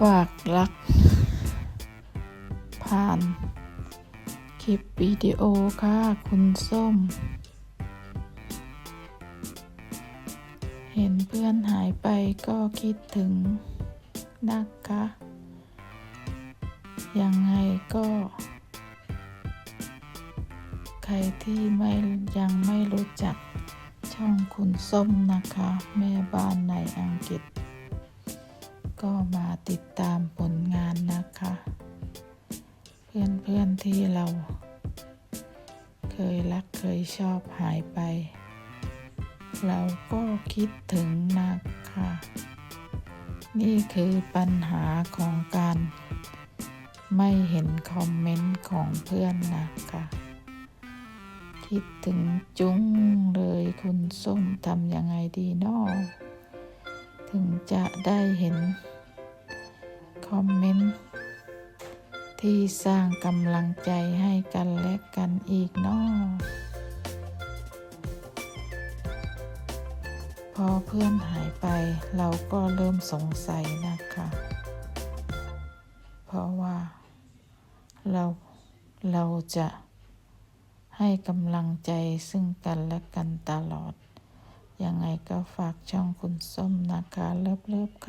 ฝากรัก ผ่านคลิปวิดีโอค่ะ คุณส้ม เห็นเพื่อนหายไปก็คิดถึงนะคะ ยังไงก็ ใครที่ไม่ยังไม่รู้จักช่องคุณส้มนะคะ แม่บ้านในอังกฤษ ก็มาติดตามผลงานนะคะ เพื่อนๆที่เรา เคยรักเคยชอบหายไป เราก็คิดถึงนะคะ นี่คือปัญหาของการ ไม่เห็นคอมเมนต์ของเพื่อนนะคะคิดถึงจุ้งเลยคุณส้มทำยังไงดีนอ ถึงจะได้เห็น คอมเมนต์ ที่สร้างกำลังใจให้กันและกันอีกนอพอเพื่อนหายไปเราก็เริ่มสงสัยนะคะ เพราะว่า เราเราจะให้กำลังใจซึ่งกันและกันตลอด ยังไงก็ฝากช่องคุณส้มนะคะ เลิฟๆค่ะ